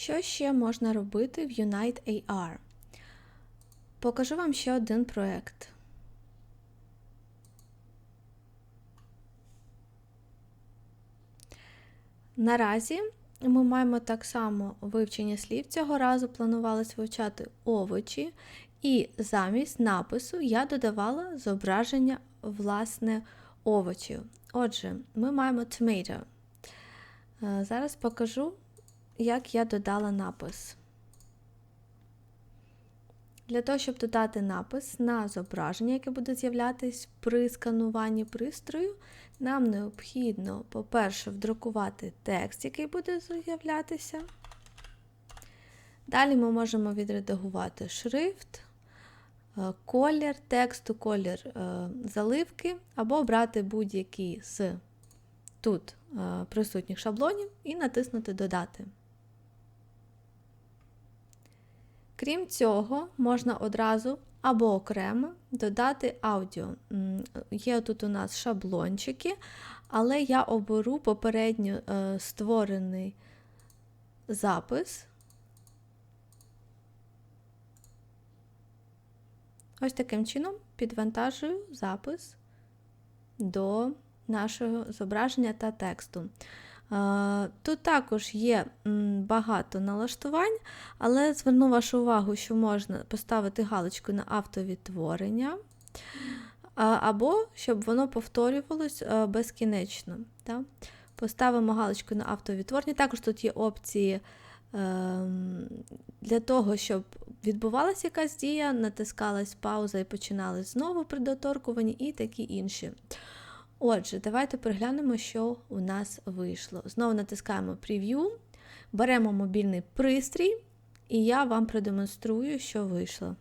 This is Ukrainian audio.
Що ще можна робити в Unite AR? Покажу вам ще один проєкт. Наразі ми маємо так само вивчення слів. Цього разу планувалось вивчати овочі, і замість напису я додавала зображення власне овочів. Отже, ми маємо tomato. Е, Зараз покажу, як я додала напис. Для того, щоб додати напис на зображення, яке буде з'являтись при скануванні пристрою, нам необхідно, по-перше, вдрукувати текст, який буде з'являтися. Далі ми можемо відредагувати шрифт, е, колір тексту, колір е, заливки, або обрати будь-який з тут е, присутніх шаблонів і натиснути Додати. Крім цього, можна одразу або окремо додати аудіо. Є тут у нас шаблончики, але я оберу попередньо е, створений запис. Ось таким чином підвантажую запис до нашого зображення та тексту. Е, Тут також є багато налаштувань, але зверну вашу увагу, що можна поставити галочку на автовідтворення, або щоб воно повторювалось е, безкінечно. Поставимо галочку на автовідтворення. Також тут є опції ем, для того, щоб відбувалася якась дія, натискалась пауза і починалась знову при доторкуванні, і такі інші. Отже, давайте переглянемо, що у нас вийшло. Знову натискаємо прев'ю, беремо мобільний пристрій, і я вам продемонструю, що вийшло.